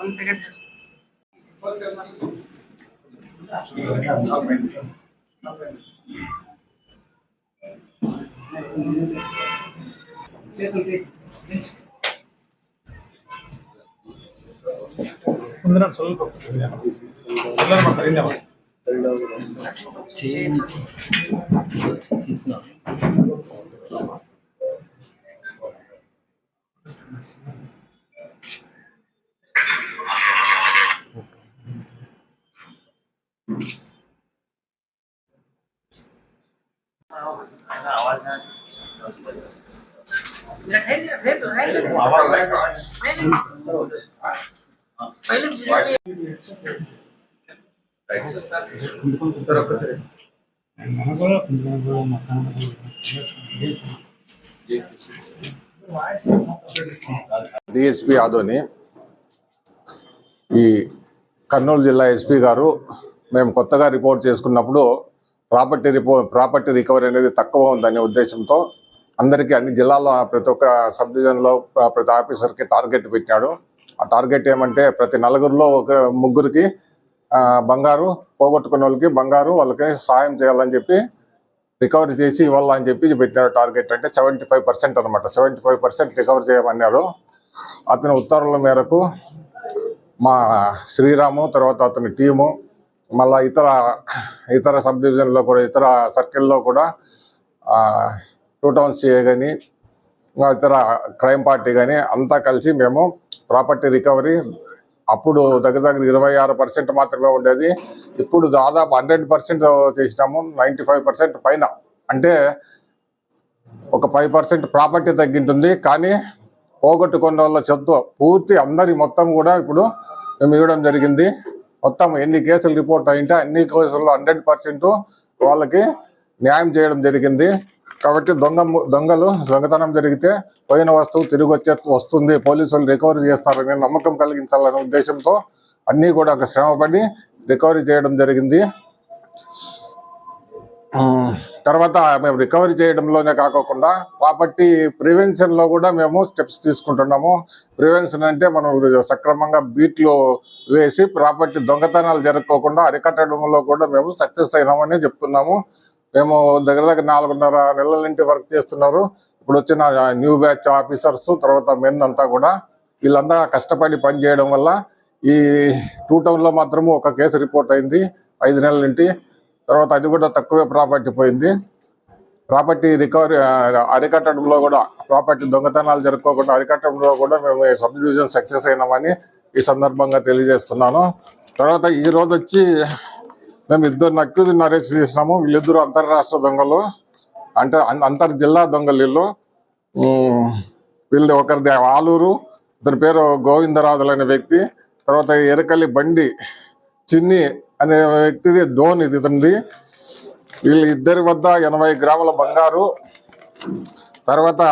One second. ముందు சொல்லுங்க எல்லாரும் தெரிஞ்சவா చేసిన డిఎస్పి ఆదోని ఈ కర్నూలు జిల్లా ఎస్పీ గారు మేము కొత్తగా రిపోర్ట్ చేసుకున్నప్పుడు ప్రాపర్టీ రిపో ప్రాపర్టీ రికవరీ అనేది తక్కువ ఉందనే ఉద్దేశంతో అందరికీ అన్ని జిల్లాల్లో ప్రతి ఒక్క సబ్ డివిజన్లో ప్రతి ఆఫీసర్కి టార్గెట్ పెట్టాడు. ఆ టార్గెట్ ఏమంటే ప్రతి నలుగురిలో ఒక ముగ్గురికి బంగారు పోగొట్టుకున్న వాళ్ళకి బంగారు వాళ్ళకి సాయం చేయాలని చెప్పి రికవరీ చేసి ఇవ్వాలని చెప్పి పెట్టినాడు టార్గెట్. అంటే సెవెంటీ ఫైవ్ పర్సెంట్ అనమాట సెవెంటీ ఫైవ్ పర్సెంట్ రికవర్ చేయమన్నారు. అతని ఉత్తర్వుల మేరకు మా శ్రీరాము తర్వాత అతని టీము మళ్ళీ ఇతర ఇతర సబ్ డివిజన్లో కూడా ఇతర సర్కిల్లో కూడా టూ టౌన్ సిఏ కానీ ఇతర క్రైమ్ పార్టీ కానీ అంతా కలిసి మేము ప్రాపర్టీ రికవరీ అప్పుడు దగ్గర దగ్గర ఇరవై ఆరు పర్సెంట్ మాత్రమే ఉండేది. ఇప్పుడు దాదాపు హండ్రెడ్ పర్సెంట్ చేసినాము నైంటీ ఫైవ్ పర్సెంట్ పైన. అంటే ఒక ఫైవ్ పర్సెంట్ ప్రాపర్టీ తగ్గింటుంది కానీ పోగొట్టుకున్న వాళ్ళ చెత్త పూర్తి అందరి మొత్తం కూడా ఇప్పుడు మేము ఇవ్వడం జరిగింది. మొత్తం ఎన్ని కేసులు రిపోర్ట్ అయింటే అన్ని కేసుల్లో హండ్రెడ్ పర్సెంట్ వాళ్ళకి న్యాయం చేయడం జరిగింది. కాబట్టి దొంగ దొంగలు దొంగతనం జరిగితే పోయిన వస్తువు తిరిగి వచ్చే వస్తుంది పోలీసులు రికవరీ చేస్తారనే నమ్మకం కలిగించాలనే ఉద్దేశంతో అన్నీ కూడా ఒక శ్రమపడి రికవరీ చేయడం జరిగింది. తర్వాత మేము రికవరీ చేయడంలోనే కాకోకుండా ప్రాపర్టీ ప్రివెన్షన్లో కూడా మేము స్టెప్స్ తీసుకుంటున్నాము. ప్రివెన్షన్ అంటే మనం సక్రమంగా బీట్లు వేసి ప్రాపర్టీ దొంగతనాలు జరగకోకుండా అరికట్టడంలో కూడా మేము సక్సెస్ అయినామని చెప్తున్నాము. మేము దగ్గర దగ్గర నాలుగున్నర నెలల నుండి వర్క్ చేస్తున్నారు. ఇప్పుడు వచ్చిన న్యూ బ్యాచ్ ఆఫీసర్స్ తర్వాత మెన్ అంతా కూడా వీళ్ళంతా కష్టపడి పని చేయడం వల్ల ఈ టూ టౌన్లో మాత్రము ఒక కేసు రిపోర్ట్ అయింది ఐదు నెలల నుండి. తర్వాత అది కూడా తక్కువే ప్రాపర్టీ పోయింది. ప్రాపర్టీ రికవరీ అరికట్టడంలో కూడా ప్రాపర్టీ దొంగతనాలు జరుపుకోకుండా అరికట్టడంలో కూడా మేము సబ్ డివిజన్ సక్సెస్ అయినామని ఈ సందర్భంగా తెలియజేస్తున్నాను. తర్వాత ఈ రోజు వచ్చి మేము ఇద్దరు అక్యూజ్ అరెస్ట్ చేసినాము. వీళ్ళిద్దరు అంతర్రాష్ట్ర దొంగలు. అంటే అంతర్ జిల్లా దొంగలు వీళ్ళు. వీళ్ళది ఒకరిది ఆలూరు ఇతని పేరు గోవిందరాజులు అనే వ్యక్తి. తర్వాత ఎరకల్లి బండి చిన్ని అనే వ్యక్తిది ధోని ఇది ఇతనిది. వీళ్ళ ఇద్దరి వద్ద ఎనభై గ్రాముల బంగారు. తర్వాత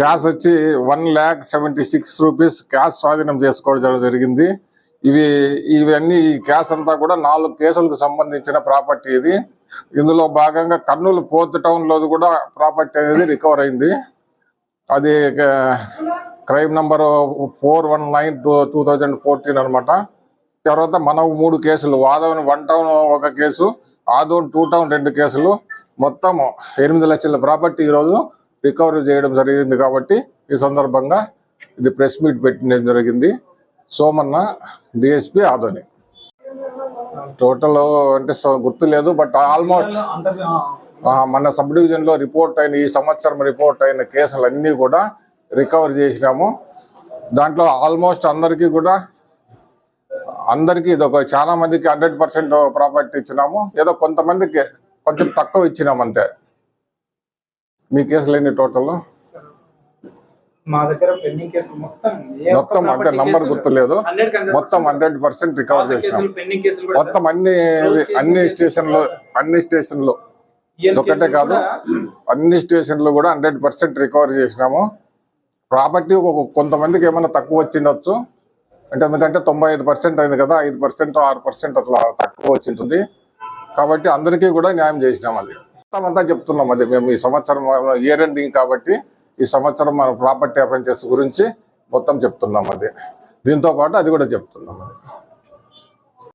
క్యాష్ వచ్చి one lakh seventy six rupees cash స్వాధీనం చేసుకోవడం జరిగింది. ఇవి ఇవన్నీ ఈ క్యాష్ అంతా కూడా నాలుగు కేసులకు సంబంధించిన ప్రాపర్టీ ఇది. ఇందులో భాగంగా కర్నూలు పోర్త్ టౌన్లో కూడా ప్రాపర్టీ అనేది రికవర్ అయింది. అది crime number four one nine two two thousand fourteen అనమాట. తర్వాత మనం మూడు కేసులు వాదవన్ వన్ టౌన్ ఒక కేసు ఆదోన్ టూ టౌన్ రెండు కేసులు. మొత్తం ఎనిమిది లక్షల ప్రాపర్టీ ఈరోజు రికవరీ చేయడం జరిగింది కాబట్టి ఈ సందర్భంగా ఇది ప్రెస్ మీట్ పెట్టడం జరిగింది. సోమన్న డిఎస్పి ఆదోని. టోటల్ అంటే గుర్తు లేదు బట్ ఆల్మోస్ట్ మన సబ్ డివిజన్లో రిపోర్ట్ అయిన ఈ సంవత్సరం రిపోర్ట్ అయిన కేసులన్నీ కూడా రికవర్ చేసినాము. దాంట్లో ఆల్మోస్ట్ అందరికీ కూడా అందరికీ ఇది ఒక చాలా మందికి హండ్రెడ్ పర్సెంట్ ప్రాపర్టీ ఇచ్చినాము. ఏదో కొంతమందికి కొంచెం తక్కువ ఇచ్చినాం అంతే. మీ కేసులు ఎన్ని టోటల్. మా దగ్గర పెండింగ్ కేసులు మొత్తం మొత్తం అంటే నంబర్ గుర్తులేదు. 100 మొత్తం హండ్రెడ్ పర్సెంట్ రికవర్ కూడా మొత్తం అన్ని అన్ని స్టేషన్లు అన్ని స్టేషన్లు. కేసులు కాదు. అన్ని స్టేషన్లు కూడా హండ్రెడ్ పర్సెంట్ రికవర్ చేసినాము. ప్రాపర్టీ కొంతమందికి ఏమైనా తక్కువ వచ్చిండొచ్చు. అంటే ఎందుకంటే తొంభై ఐదు పర్సెంట్ అయింది కదా ఐదు పర్సెంట్ ఆరు పర్సెంట్ అట్లా తక్కువ వచ్చింటుంది. కాబట్టి అందరికీ కూడా న్యాయం చేసినాం అది మొత్తం అంతా చెప్తున్నాం అది మేము ఈ సంవత్సరం ఇయర్ ఎండింగ్ కాబట్టి ఈ సంవత్సరం మన ప్రాపర్టీ అఫెన్సెస్ గురించి మొత్తం చెప్తున్నాం అది దీంతో పాటు అది కూడా చెప్తున్నాం